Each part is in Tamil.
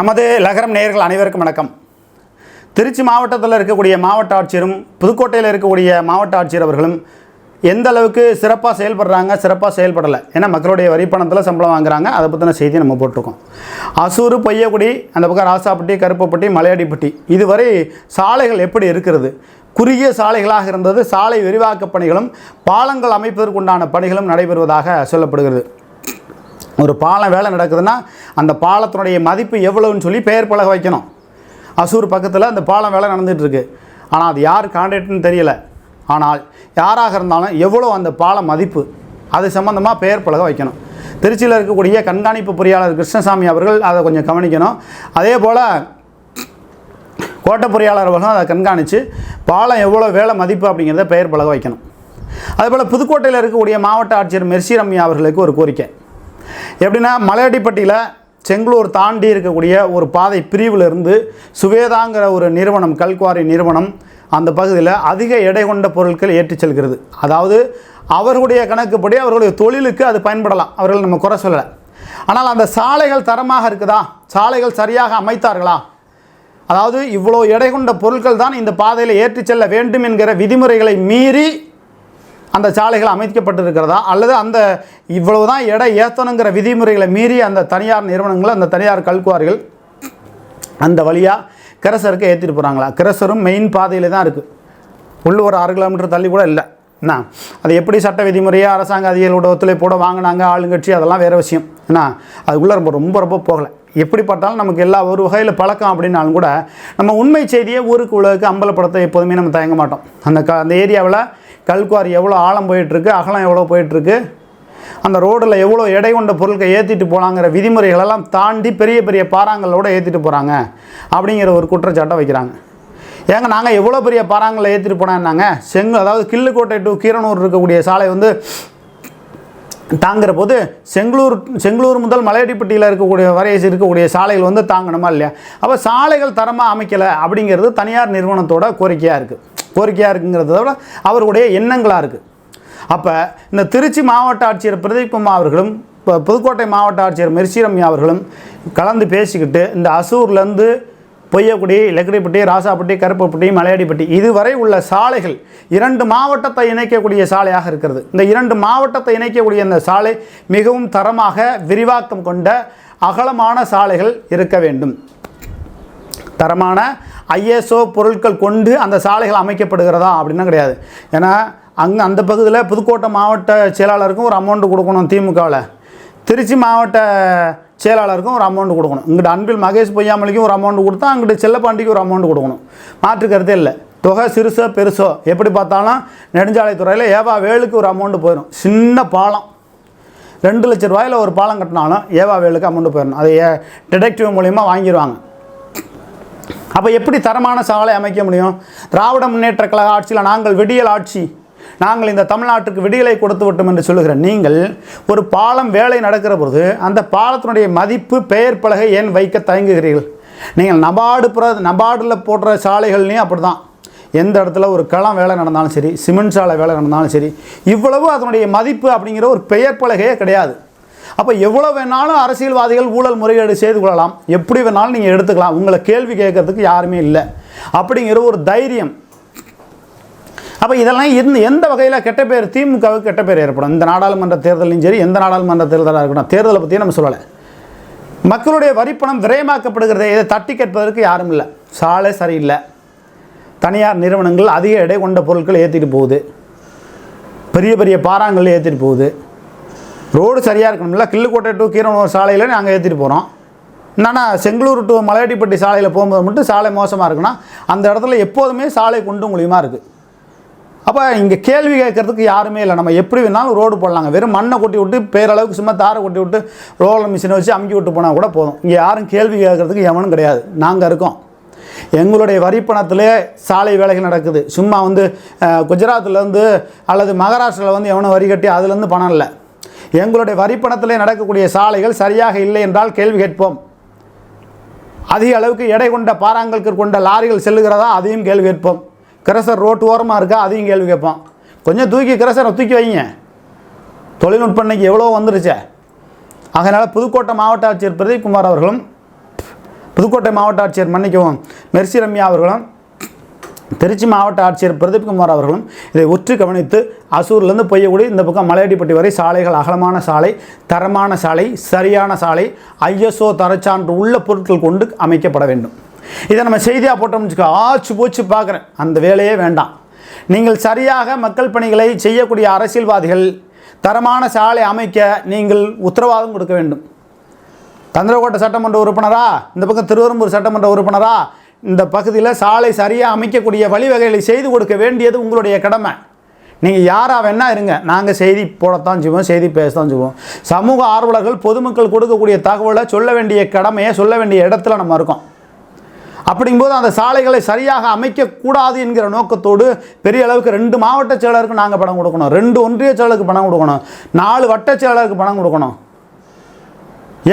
நமது லகரம் நேயர்கள் அனைவருக்கும் வணக்கம். திருச்சி மாவட்டத்தில் இருக்கக்கூடிய மாவட்ட ஆட்சியரும் புதுக்கோட்டையில் இருக்கக்கூடிய மாவட்ட ஆட்சியர் அவர்களும் எந்த அளவுக்கு சிறப்பாக செயல்படுறாங்க சிறப்பாக செயல்படலை ஏன்னா மக்களுடைய வரி பணத்தில் சம்பளம் வாங்குறாங்க அதை பற்றின செய்தி நம்ம போட்டிருக்கோம். அசூர் பொய்யக்குடி அந்த பக்கம் ராசாப்பட்டி கருப்பப்பட்டி மலையடிப்பட்டி இதுவரை சாலைகள் எப்படி இருக்கிறது? குறுகிய சாலைகளாக இருந்தது சாலை விரிவாக்க பணிகளும் பாலங்கள் அமைப்பதற்குண்டான பணிகளும் நடைபெறுவதாக சொல்லப்படுகிறது. ஒரு பாலம் வேலை நடக்குதுன்னா அந்த பாலத்தினுடைய மதிப்பு எவ்வளவுன்னு சொல்லி பெயர் பலகை வைக்கணும். அசூர் பக்கத்தில் அந்த பாலம் வேலை நடந்துகிட்ருக்கு ஆனால் அது யார் கான்ட்ராக்ட்னு தெரியல. ஆனால் யாராக இருந்தாலும் எவ்வளோ அந்த பால மதிப்பு அது சம்மந்தமாக பெயர் பலகை வைக்கணும். திருச்சியில் இருக்கக்கூடிய கண்காணிப்பு பொறியாளர் கிருஷ்ணசாமி அவர்கள் அதை கொஞ்சம் கவனிக்கணும். அதே போல் கோட்டை பொறியாளர் அவர்களும் அதை கண்காணித்து பாலம் எவ்வளோ வேலை மதிப்பு அப்படிங்கிறத பெயர் பலகை வைக்கணும். அதேபோல் புதுக்கோட்டையில் இருக்கக்கூடிய மாவட்ட ஆட்சியர் மெர்சி ரம்யா அவர்களுக்கு ஒரு கோரிக்கை. எப்படின்னா மலையடிப்பட்டியில் செங்களூர் தாண்டி இருக்கக்கூடிய ஒரு பாதை பிரிவில் இருந்து சுவேதாங்கிற ஒரு நிறுவனம் கல்குவாரி நிறுவனம் அந்த பகுதியில் அதிக எடை கொண்ட பொருட்கள் ஏற்றிச் செல்கிறது. அதாவது அவர்களுடைய கணக்குப்படி அவர்களுடைய தொழிலுக்கு அது பயன்படலாம். அவர்கள் நம்ம குறை சொல்லலை. ஆனால் அந்த சாலைகள் தரமாக இருக்குதா? சாலைகள் சரியாக அமைத்தார்களா? அதாவது இவ்வளோ எடை கொண்ட பொருட்கள் தான் இந்த பாதையில் ஏற்றிச் செல்ல வேண்டும் என்கிற விதிமுறைகளை மீறி அந்த சாலைகள் அமைக்கப்பட்டிருக்கிறதா? அல்லது அந்த இவ்வளவு தான் எடை ஏற்றணுங்கிற விதிமுறைகளை மீறி அந்த தனியார் நிறுவனங்கள் அந்த தனியார் கல்குவாரிகள் அந்த வழியாக கிரசருக்கு ஏற்றிட்டு போகிறாங்களா கிரசரும் மெயின் பாதையில் தான் இருக்குது உள்ளூர் ஒரு ஆறு கிலோமீட்டர் தள்ளி கூட இல்லை. என்ன? அது எப்படி சட்ட விதிமுறையாக அரசாங்க அதிகாரிகளோட ஒத்துழைப்போட வாங்கினாங்க ஆளுங்கட்சி அதெல்லாம் வேறு விஷயம். என்ன? அதுக்குள்ளே ரொம்ப ரொம்ப ரொம்ப போகலை. எப்படிப்பட்டாலும் நமக்கு எல்லா ஒரு வகையில் பழக்கம் அப்படின்னாலும் கூட நம்ம உண்மை செய்தியை ஊருக்கு உலகுக்கு அம்பலப்படுத்த எப்போதுமே நம்ம தயங்க மாட்டோம். அந்த க அந்த ஏரியாவில் கல்குவாரி எவ்வளோ ஆழம் போயிட்டுருக்கு அகலம் எவ்வளோ போயிட்டுருக்கு அந்த ரோடில் எவ்வளோ எடை கொண்ட பொருட்களை ஏற்றிட்டு போகலாங்கிற விதிமுறைகளெல்லாம் தாண்டி பெரிய பெரிய பாறாங்களோட ஏற்றிட்டு போகிறாங்க அப்படிங்கிற ஒரு குற்றச்சாட்டை வைக்கிறாங்க. ஏங்க நாங்கள் எவ்வளோ பெரிய பாறாங்களை ஏற்றிட்டு போனாங்க செங்கு அதாவது கிள்ளுக்கோட்டை டு கீரனூர் இருக்கக்கூடிய சாலை வந்து தாங்குற போது செங்களூர் செங்களூர் முதல் மலையடிப்பட்டியில் இருக்கக்கூடிய வரை இருக்கக்கூடிய சாலைகள் வந்து தாங்கணுமா இல்லையா? அப்போ சாலைகள் தரமாக அமைக்கலை அப்படிங்கிறது தனியார் நிறுவனத்தோட கோரிக்கையாக இருக்குது கோரிக்கையாக இருக்குங்கிறத விட அவர்களுடைய எண்ணங்களாக இருக்குது அப்போ இந்த திருச்சி மாவட்ட ஆட்சியர் பிரதீப் குமார் அவர்களும் இப்போ புதுக்கோட்டை மாவட்ட ஆட்சியர் மெர்சிரம்யா அவர்களும் கலந்து பேசிக்கிட்டு இந்த அசூர்லேருந்து பொய்யக்குடி லக்கிடிப்பட்டி ராசாப்பட்டி கருப்பப்பட்டி மலையாடிப்பட்டி இதுவரை உள்ள சாலைகள் இரண்டு மாவட்டத்தை இணைக்கக்கூடிய சாலையாக இருக்கிறது. இந்த இரண்டு மாவட்டத்தை இணைக்கக்கூடிய இந்த சாலை மிகவும் தரமாக விரிவாக்கம் கொண்ட அகலமான சாலைகள் இருக்க வேண்டும். தரமான ஐஎஸ்ஓ பொருட்கள் கொண்டு அந்த சாலைகள் அமைக்கப்படுகிறதா? அப்படின்னா கிடையாது. ஏன்னா அங்கே அந்த பகுதியில் புதுக்கோட்டை மாவட்ட செயலாளருக்கும் ஒரு அமௌண்ட் கொடுக்கணும் திமுகவில். திருச்சி மாவட்ட செயலாளருக்கும் ஒரு அமௌண்ட் கொடுக்கணும். இங்கிட்ட அன்பில் மகேஷ் பொய்யாமலிக்கும் ஒரு அமௌண்ட் கொடுத்தா அங்கிட்ட செல்லப்பாண்டிக்கு ஒரு அமௌண்ட் கொடுக்கணும். மாற்று கருத்தே இல்லை. தொகை சிறுசோ பெருசோ எப்படி பார்த்தாலும் நெடுஞ்சாலைத்துறையில் ஏவா வேலுக்கு ஒரு அமௌண்ட்டு போயிடும் சின்ன பாலம். ரெண்டு லட்ச ரூபாயில் ஒரு பாலம் கட்டினாலும் ஏவா வேலுக்கு அமௌண்ட்டு போயிடணும் அதை டிடெக்டிவ் மூலிமா வாங்கிடுவாங்க அப்போ எப்படி தரமான சாலை அமைக்க முடியும்? திராவிட முன்னேற்ற கழக ஆட்சியில் நாங்கள் விடியல் ஆட்சி. நாங்கள் இந்த தமிழ்நாட்டுக்கு விடியலை கொடுத்து விட்டோம் என்று சொல்லுகிற நீங்கள் ஒரு பாலம் வேலை நடக்கிற பொழுது அந்த பாலத்தினுடைய மதிப்பு பெயர் பலகை ஏன் வைக்க தயங்குகிறீர்கள்? நீங்கள் நபார்டு புற நபார்டில் போடுற சாலைகள்லையும் அப்படி தான் எந்த இடத்துல ஒரு களம் வேலை நடந்தாலும் சரி சிமெண்ட் சாலை வேலை நடந்தாலும் சரி இவ்வளவு அதனுடைய மதிப்பு அப்படிங்கிற ஒரு பெயர் பலகையே கிடையாது. அப்போ எவ்வளோ வேணாலும் அரசியல்வாதிகள் ஊழல் முறைகேடு செய்து கொள்ளலாம். எப்படி வேணாலும் நீங்கள் எடுத்துக்கலாம். உங்களை கேள்வி கேட்கறதுக்கு யாருமே இல்லை. அப்படிங்கிற ஒரு தைரியம். அப்போ இதெல்லாம் இருந்து எந்த வகையில் கெட்ட பேர் திமுகவுக்கு கெட்ட பேர் ஏற்படும்? இந்த நாடாளுமன்ற தேர்தலையும் சரி எந்த நாடாளுமன்ற தேர்தலாக இருக்கட்டும். தேர்தலை பற்றியும் நம்ம சொல்லலை. மக்களுடைய வரிப்பணம் விரயமாக்கப்படுகிறதே இதை தட்டி கேட்பதற்கு யாரும் இல்லை. சாலை சரியில்லை. தனியார் நிறுவனங்கள் அதிக எடை கொண்ட பொருட்கள் ஏற்றிட்டு போகுது. பெரிய பெரிய பாறாங்கல் ஏற்றிட்டு போகுது. ரோடு சரியாக இருக்கணும்ல. கிள்ளுக்கோட்டை டு கீரனூர் சாலையில் நாங்கள் ஏற்றிட்டு போகிறோம் என்னன்னா செங்களூர் டு மலையாட்டிப்பட்டி சாலையில் போகும்போது மட்டும் சாலை மோசமாக இருக்குன்னா அந்த இடத்துல எப்போதுமே சாலை குண்டு குழியுமாக இருக்குது அப்போ இங்கே கேள்வி கேட்கறதுக்கு யாருமே இல்லை. நம்ம எப்படி வேணாலும் ரோடு போடலாங்க. வெறும் மண்ணை கொட்டி விட்டு பேரளவுக்கு சும்மா தாரை கொட்டி விட்டு ரோலர் மிஷினை வச்சு அமுக்கி விட்டு போனால் கூட போதும். இங்கே யாரும் கேள்வி கேட்குறதுக்கு எவனும் கிடையாது. நாங்கள் இருக்கோம். எங்களுடைய வரிப்பணத்திலே சாலை வேலைகள் நடக்குது. சும்மா வந்து குஜராத்லேருந்து அல்லது மகாராஷ்டிராவில் வந்து எவனும் வரி கட்டி அதுலேருந்து பணம் இல்லை. எங்களுடைய வரிப்பணத்திலே நடக்கக்கூடிய சாலைகள் சரியாக இல்லை என்றால் கேள்வி கேட்போம். அதிக அளவுக்கு எடை கொண்ட பாறாங்கற்கள் கொண்ட லாரிகள் செல்லுகிறதா? அதையும் கேள்வி கேட்போம். கிரசர் ரோட்டு ஓரமாக இருக்கா? அதையும் கேள்வி கேட்போம். கொஞ்சம் தூக்கி கிரசரை தூக்கி வைங்க. தொழில்நுட்பம் இன்னைக்கு எவ்வளோ வந்துருச்சே. அதனால் புதுக்கோட்டை மாவட்ட ஆட்சியர் பிரதீப் குமார் அவர்களும் புதுக்கோட்டை மாவட்ட ஆட்சியர் மன்னிக்கவும் மெர்சி ரம்யா அவர்களும் திருச்சி மாவட்ட ஆட்சியர் பிரதீப் குமார் அவர்களும் இதை உற்று கவனித்து அசூர்லேருந்து பொய்யக்குடி இந்த பக்கம் மலையடிப்பட்டி வரை சாலைகள் அகலமான சாலை தரமான சாலை சரியான சாலை ஐஎஸ்ஓ தரச்சான்று உள்ள பொருட்கள் கொண்டு அமைக்கப்பட வேண்டும். இதை நம்ம செய்தியாக போட்டோம்னு ஆச்சு போச்சு பார்க்குறேன். அந்த வேலையே வேண்டாம். நீங்கள் சரியாக மக்கள் பணிகளை செய்யக்கூடிய அரசியல்வாதிகள் தரமான சாலை அமைக்க நீங்கள் உத்தரவாதம் கொடுக்க வேண்டும். தந்திரக்கோட்டை சட்டமன்ற உறுப்பினரா? இந்த பக்கம் திருவெரும்பூர் சட்டமன்ற உறுப்பினரா? இந்த பகுதியில் சாலை சரியாக அமைக்கக்கூடிய வழிவகைகளை செய்து கொடுக்க வேண்டியது உங்களுடைய கடமை. நீங்கள் யாராக வேணால் இருங்க. நாங்கள் செய்தி போடத்தான் செய்வோம் செய்தி பேசத்தான் செய்வோம். சமூக ஆர்வலர்கள் பொதுமக்கள் கொடுக்கக்கூடிய தகவலை சொல்ல வேண்டிய கடமையை சொல்ல வேண்டிய இடத்துல நம்ம இருக்கோம். அப்படிங்கும்போது அந்த சாலைகளை சரியாக அமைக்கக்கூடாது என்கிற நோக்கத்தோடு பெரிய அளவுக்கு ரெண்டு மாவட்ட செயலருக்கு நாங்கள் பணம் கொடுக்கணும். ரெண்டு ஒன்றிய செயலருக்கு பணம் கொடுக்கணும். நாலு வட்ட செயலருக்கு பணம் கொடுக்கணும்.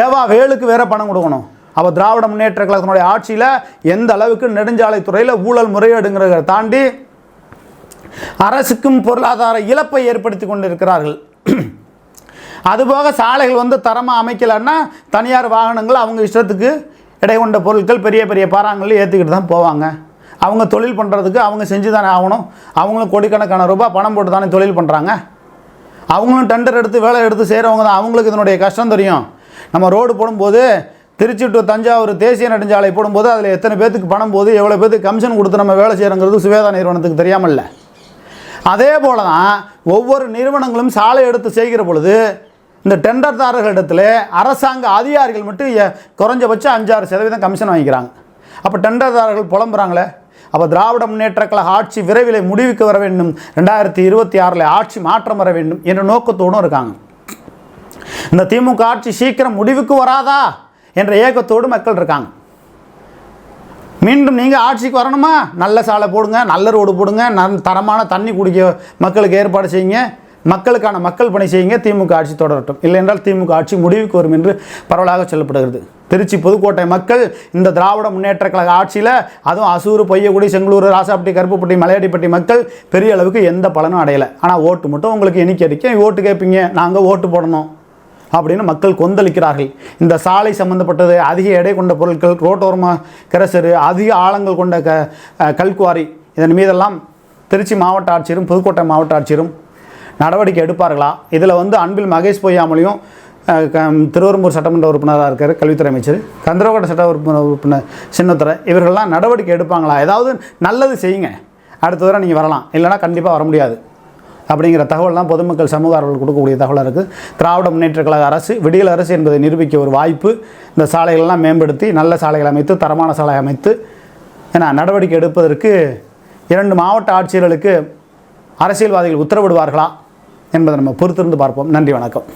ஏவா வேலுக்கு வேறு பணம் கொடுக்கணும். அப்போ திராவிட முன்னேற்ற கழகத்தினுடைய ஆட்சியில் எந்த அளவுக்கு நெடுஞ்சாலைத்துறையில் ஊழல் முறையீடுங்கிறத தாண்டி அரசுக்கும் பொருளாதார இழப்பை ஏற்படுத்தி கொண்டிருக்கிறார்கள். அதுபோக சாலைகள் வந்து தரமாக அமைக்கலைன்னா தனியார் வாகனங்கள் அவங்க இஷ்டத்துக்கு இடை கொண்ட பொருட்கள் பெரிய பெரிய பாறாங்கல்ல ஏற்றிக்கிட்டு தான் போவாங்க. அவங்க தொழில் பண்ணுறதுக்கு அவங்க செஞ்சு தானே ஆகணும். அவங்களும் கோடிக்கணக்கான ரூபாய் பணம் போட்டு தானே தொழில் பண்ணுறாங்க அவங்களும் டெண்டர் எடுத்து வேலை எடுத்து செய்கிறவங்க தான். அவங்களுக்கு இதனுடைய கஷ்டம் தெரியும். நம்ம ரோடு போடும்போது திருச்சி டு தஞ்சாவூர் தேசிய நெடுஞ்சாலை போடும்போது அதில் எத்தனை பேத்துக்கு பணம் போது எவ்வளோ பேத்துக்கு கமிஷன் கொடுத்து நம்ம வேலை செய்கிறோங்கிறது சுவேதா நிறுவனத்துக்கு தெரியாமல்ல. அதே போல தான் ஒவ்வொரு நிறுவனங்களும் சாலை எடுத்து செய்கிற பொழுது இந்த டெண்டர்தாரர்களிடத்தில் அரசாங்க அதிகாரிகள் மட்டும் குறைஞ்சபட்சம் அஞ்சாறு சதவீதம் கமிஷன் வாங்கிக்கிறாங்க. அப்போ டெண்டர்தாரர்கள் புலம்புறாங்களே? அப்போ திராவிட முன்னேற்ற கழக ஆட்சி விரைவில் முடிவுக்கு வர வேண்டும் ரெண்டாயிரத்தி இருபத்தி ஆறில் ஆட்சி மாற்றம் வர வேண்டும் என்ற நோக்கத்தோடும் இருக்காங்க. இந்த திமுக ஆட்சி சீக்கிரம் முடிவுக்கு வராதா? என்ற ஏக்கத்தோடு மக்கள் இருக்காங்க. மீண்டும் நீங்கள் ஆட்சிக்கு வரணுமா? நல்ல சாலை போடுங்க நல்ல ரோடு போடுங்க நன் தரமான தண்ணி குடிக்க மக்களுக்கு ஏற்பாடு செய்யுங்க. மக்களுக்கான மக்கள் பணி செய்யுங்க. திமுக ஆட்சி தொடரட்டும். இல்லை என்றால் திமுக ஆட்சி முடிவுக்கு வரும் என்று பரவலாக சொல்லப்படுகிறது. திருச்சி புதுக்கோட்டை மக்கள் இந்த திராவிட முன்னேற்ற கழக ஆட்சியில் அதுவும் அசூர் பொய்யக்குடி செங்களூர் ராசாப்பட்டி கருப்புப்பட்டி மலையாடிப்பட்டி மக்கள் பெரிய அளவுக்கு எந்த பலனும் அடையலை. ஆனால் ஓட்டு மட்டும் உங்களுக்கு எண்ணிக்கை அடிக்க ஓட்டு கேட்பீங்க? நாங்கள் ஓட்டு போடணும். அப்படின்னு மக்கள் கொந்தளிக்கிறார்கள். இந்த சாலை சம்பந்தப்பட்டது அதிக எடை கொண்ட பொருட்கள் ரோட்டோரமாக கிரசரு அதிக ஆழங்கள் கொண்ட க கல்குவாரி இதன் மீதெல்லாம் திருச்சி மாவட்ட ஆட்சியரும் புதுக்கோட்டை மாவட்ட ஆட்சியரும் நடவடிக்கை எடுப்பார்களா? இதில் வந்து அன்பில் மகேஷ் பொய்யாமலையும் அஹ், திருவெரும்பூர் சட்டமன்ற உறுப்பினராக இருக்கார் கல்வித்துறை அமைச்சர். கந்தரவகட்ட சட்ட உறுப்பினர் உறுப்பினர் சின்னத்துறை இவர்கள்லாம் நடவடிக்கை எடுப்பாங்களா? ஏதாவது நல்லது செய்யுங்க. அடுத்த தடவை நீங்கள் வரலாம். இல்லைன்னா கண்டிப்பாக வர முடியாது. அப்படிங்கிற தகவல்லாம் பொதுமக்கள் சமூக ஆர்வல் கொடுக்கக்கூடிய தகவலாக இருக்குது திராவிட முன்னேற்ற கழக அரசு விடியல் அரசு என்பதை நிரூபிக்க ஒரு வாய்ப்பு இந்த சாலைகளெல்லாம் மேம்படுத்தி நல்ல சாலைகள் அமைத்து தரமான சாலை அமைத்து ஏன்னா நடவடிக்கை எடுப்பதற்கு இரண்டு மாவட்ட ஆட்சியர்களுக்கு அரசியல்வாதிகள் உத்தரவிடுவார்களா என்பதை நம்ம பொறுத்திருந்து பார்ப்போம். நன்றி வணக்கம்.